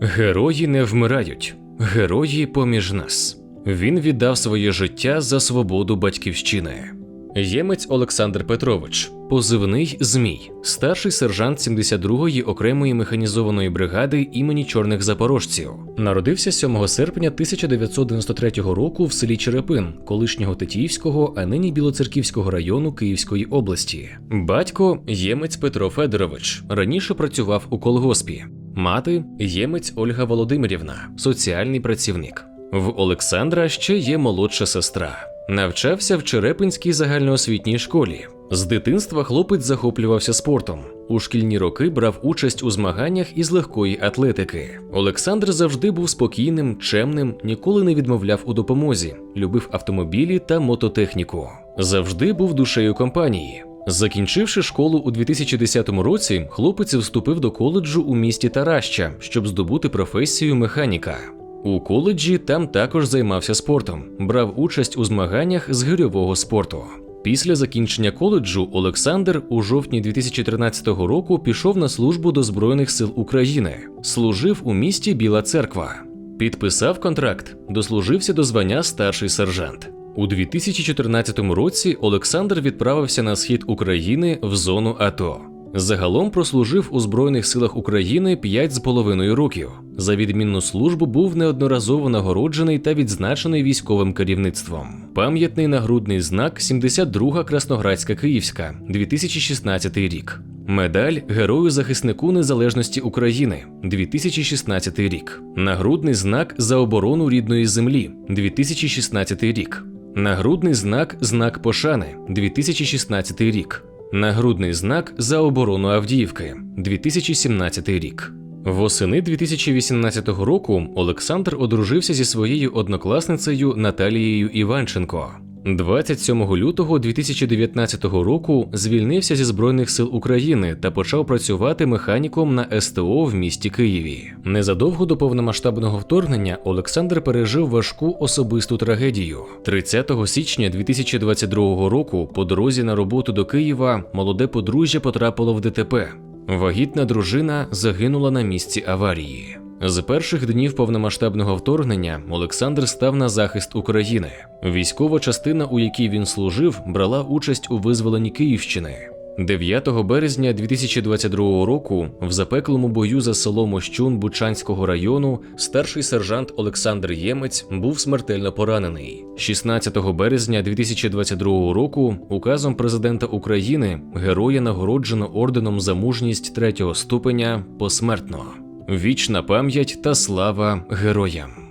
Герої не вмирають, герої поміж нас. Він віддав своє життя за свободу батьківщини. Ємець Олександр Петрович, позивний Змій, старший сержант 72-ї окремої механізованої бригади імені чорних запорожців. Народився 7 серпня 1993 року в селі Черепин, колишнього Тетіївського, а нині Білоцерківського району Київської області. Батько Ємець Петро Федорович раніше працював у колгоспі. Мати Ємець Ольга Володимирівна, соціальний працівник. В Олександра ще є молодша сестра. Навчався в Черепинській загальноосвітній школі. З дитинства хлопець захоплювався спортом. У шкільні роки брав участь у змаганнях із легкої атлетики. Олександр завжди був спокійним, чемним, ніколи не відмовляв у допомозі, любив автомобілі та мототехніку. Завжди був душею компанії. Закінчивши школу у 2010 році, хлопець вступив до коледжу у місті Тараща, щоб здобути професію механіка. У коледжі там також займався спортом, брав участь у змаганнях з гирьового спорту. Після закінчення коледжу Олександр у жовтні 2013 року пішов на службу до Збройних сил України, служив у місті Біла Церква. Підписав контракт, дослужився до звання старший сержант. У 2014 році Олександр відправився на схід України в зону АТО. Загалом прослужив у Збройних силах України 5 з половиною років. За відмінну службу був неодноразово нагороджений та відзначений військовим керівництвом. Пам'ятний нагрудний знак 72 Красноградська Київська 2016 рік. Медаль Герою захиснику незалежності України 2016 рік. Нагрудний знак за оборону рідної землі 2016 рік. Нагрудний знак Знак пошани 2016 рік. Нагрудний знак за оборону Авдіївки 2017 рік. Восени 2018 року Олександр одружився зі своєю однокласницею Наталією Іванченко. 27 лютого 2019 року звільнився зі Збройних сил України та почав працювати механіком на СТО в місті Києві. Незадовго до повномасштабного вторгнення Олександр пережив важку особисту трагедію. 30 січня 2022 року по дорозі на роботу до Києва молоде подружжя потрапило в ДТП. Вагітна дружина загинула на місці аварії. З перших днів повномасштабного вторгнення Олександр став на захист України. Військова частина, у якій він служив, брала участь у визволенні Київщини. 9 березня 2022 року в запеклому бою за село Мощун Бучанського району старший сержант Олександр Ємець був смертельно поранений. 16 березня 2022 року указом президента України героя нагороджено орденом за мужність третього ступеня посмертно. Вічна пам'ять та слава героям.